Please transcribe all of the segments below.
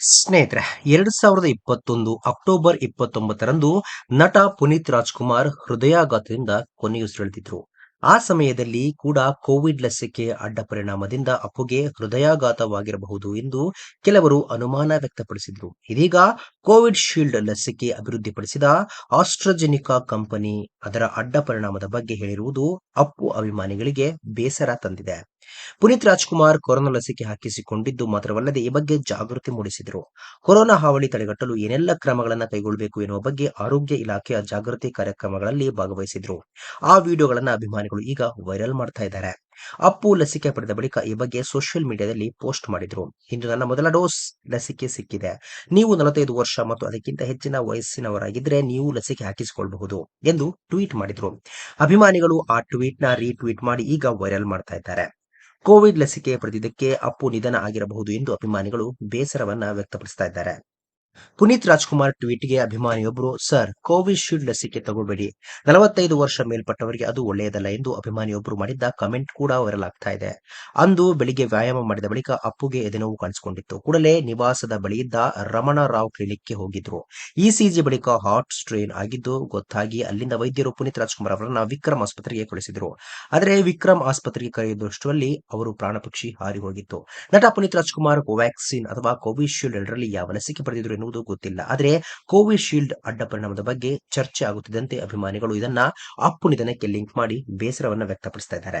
ಸ್ನೇಹಿತರೆ, ಎರಡ್ ಸಾವಿರದ ಇಪ್ಪತ್ತೊಂದು ಅಕ್ಟೋಬರ್ ಇಪ್ಪತ್ತೊಂಬತ್ತರಂದು ನಟ ಪುನೀತ್ ರಾಜ್ಕುಮಾರ್ ಹೃದಯಾಘಾತದಿಂದ ಕೊನೆಯುಸಿರೆಳೆದಿದ್ರು. ಆ ಸಮಯದಲ್ಲಿ ಕೂಡ ಕೋವಿಡ್ ಲಸಿಕೆ ಅಡ್ಡ ಪರಿಣಾಮದಿಂದ ಅಪ್ಪುಗೆ ಹೃದಯಾಘಾತವಾಗಿರಬಹುದು ಎಂದು ಕೆಲವರು ಅನುಮಾನ ವ್ಯಕ್ತಪಡಿಸಿದ್ರು. ಇದೀಗ ಕೋವಿಡ್ ಶೀಲ್ಡ್ ಲಸಿಕೆ ಅಭಿವೃದ್ಧಿಪಡಿಸಿದ ಆಸ್ಟ್ರಜೆನಿಕಾ ಕಂಪನಿ ಅದರ ಅಡ್ಡ ಪರಿಣಾಮದ ಬಗ್ಗೆ ಹೇಳಿರುವುದು ಅಪ್ಪು ಅಭಿಮಾನಿಗಳಿಗೆ ಬೇಸರ ತಂದಿದೆ. ಪುನೀತ್ ರಾಜ್ಕುಮಾರ್ ಕೊರೋನಾ ಲಸಿಕೆ ಹಾಕಿಸಿಕೊಂಡಿದ್ದು ಮಾತ್ರವಲ್ಲದೆ ಈ ಬಗ್ಗೆ ಜಾಗೃತಿ ಮೂಡಿಸಿದರು. ಕೊರೋನಾ ಹಾವಳಿ ತಡೆಗಟ್ಟಲು ಏನೆಲ್ಲ ಕ್ರಮಗಳನ್ನು ಕೈಗೊಳ್ಳಬೇಕು ಎನ್ನುವ ಬಗ್ಗೆ ಆರೋಗ್ಯ ಇಲಾಖೆಯ ಜಾಗೃತಿ ಕಾರ್ಯಕ್ರಮಗಳಲ್ಲಿ ಭಾಗವಹಿಸಿದ್ರು. ಆ ವಿಡಿಯೋಗಳನ್ನು ಅಭಿಮಾನಿಗಳು ಈಗ ವೈರಲ್ ಮಾಡ್ತಾ ಇದ್ದಾರೆ. ಅಪ್ಪು ಲಸಿಕೆ ಪಡೆದ ಬಳಿಕ ಈ ಬಗ್ಗೆ ಸೋಷಿಯಲ್ ಮೀಡಿಯಾದಲ್ಲಿ ಪೋಸ್ಟ್ ಮಾಡಿದ್ರು. ಇಂದು ನನ್ನ ಮೊದಲ ಡೋಸ್ ಲಸಿಕೆ ಸಿಕ್ಕಿದೆ. ನೀವು ನಲವತ್ತೈದು ವರ್ಷ ಮತ್ತು ಅದಕ್ಕಿಂತ ಹೆಚ್ಚಿನ ವಯಸ್ಸಿನವರಾಗಿದ್ರೆ ನೀವು ಲಸಿಕೆ ಹಾಕಿಸಿಕೊಳ್ಳಬಹುದು ಎಂದು ಟ್ವೀಟ್ ಮಾಡಿದ್ರು. ಅಭಿಮಾನಿಗಳು ಆ ಟ್ವೀಟ್ನ ರೀಟ್ವೀಟ್ ಮಾಡಿ ಈಗ ವೈರಲ್ ಮಾಡ್ತಾ ಇದ್ದಾರೆ. ಕೋವಿಡ್ ಲಸಿಕೆ ಪಡೆದಿದ್ದಕ್ಕೆ ಅಪ್ಪು ನಿಧನ ಆಗಿರಬಹುದು ಎಂದು ಅಭಿಮಾನಿಗಳು ಬೇಸರವನ್ನ ವ್ಯಕ್ತಪಡಿಸ್ತಾ ಇದ್ದಾರೆ. ಪುನೀತ್ ರಾಜ್ಕುಮಾರ್ ಟ್ವೀಟ್ಗೆ ಅಭಿಮಾನಿಯೊಬ್ಬರು ಸರ್, ಕೋವಿಶೀಲ್ಡ್ ಲಸಿಕೆ ತಗೋಬೇಡಿ ನಲವತ್ತೈದು ವರ್ಷ ಮೇಲ್ಪಟ್ಟವರಿಗೆ ಅದು ಒಳ್ಳೆಯದಲ್ಲ ಎಂದು ಅಭಿಮಾನಿಯೊಬ್ಬರು ಮಾಡಿದ್ದ ಕಮೆಂಟ್ ಕೂಡ ವೈರಲ್ ಆಗ್ತಾ ಇದೆ. ಅಂದು ಬೆಳಿಗ್ಗೆ ವ್ಯಾಯಾಮ ಮಾಡಿದ ಬಳಿಕ ಅಪ್ಪುಗೆ ಎದೆನೋವು ಕಾಣಿಸಿಕೊಂಡಿತ್ತು. ಕೂಡಲೇ ನಿವಾಸದ ಬಳಿಯಿದ್ದ ರಮಣ ರಾವ್ ಕ್ಲಿನಿಕ್ಗೆ ಹೋಗಿದ್ರು. ಇಸಿಜಿ ಬಳಿಕ ಹಾರ್ಟ್ ಸ್ಟ್ರೈನ್ ಆಗಿದ್ದು ಗೊತ್ತಾಗಿ ಅಲ್ಲಿಂದ ವೈದ್ಯರು ಪುನೀತ್ ರಾಜ್ಕುಮಾರ್ ಅವರನ್ನ ವಿಕ್ರಮ್ ಆಸ್ಪತ್ರೆಗೆ ಕಳಿಸಿದ್ರು. ಆದರೆ ವಿಕ್ರಮ್ ಆಸ್ಪತ್ರೆಗೆ ಕರೆಯುವಷ್ಟರಲ್ಲಿ ಅವರು ಪ್ರಾಣಪಕ್ಷಿ ಹಾರಿ ಹೋಗಿತ್ತು. ನಟ ಪುನೀತ್ ರಾಜ್ಕುಮಾರ್ ಕೋವ್ಯಾಕ್ಸಿನ್ ಅಥವಾ ಕೋವಿಶೀಲ್ಡ್ ಎರಡರಲ್ಲಿ ಯಾವ ಲಸಿಕೆ ಪಡೆದಿದ್ರು ಎನ್ನುವುದು ಗೊತ್ತಿಲ್ಲ. ಆದರೆ ಕೋವಿಶೀಲ್ಡ್ ಅಡ್ಡ ಪರಿಣಾಮದ ಬಗ್ಗೆ ಚರ್ಚೆ ಆಗುತ್ತಿದ್ದಂತೆ ಅಭಿಮಾನಿಗಳು ಇದನ್ನ ಅಪ್ಪು ನಿಧನಕ್ಕೆ ಲಿಂಕ್ ಮಾಡಿ ಬೇಸರವನ್ನ ವ್ಯಕ್ತಪಡಿಸ್ತಾ ಇದ್ದಾರೆ.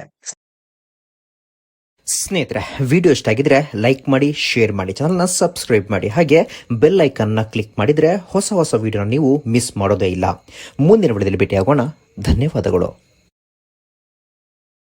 ಸ್ನೇಹಿತರೆ, ವಿಡಿಯೋ ಇಷ್ಟ ಆಗಿದ್ರೆ ಲೈಕ್ ಮಾಡಿ, ಶೇರ್ ಮಾಡಿ, ಚಾನಲ್ನ ಸಬ್ಸ್ಕ್ರೈಬ್ ಮಾಡಿ, ಹಾಗೆ ಬೆಲ್ ಐಕನ್ನ ಕ್ಲಿಕ್ ಮಾಡಿದ್ರೆ ಹೊಸ ಹೊಸ ವಿಡಿಯೋನ ನೀವು ಮಿಸ್ ಮಾಡೋದೇ ಇಲ್ಲ. ಮುಂದಿನ ವಿಡಿಯೋದಲ್ಲಿ ಭೇಟಿಯಾಗೋಣ. ಧನ್ಯವಾದಗಳು.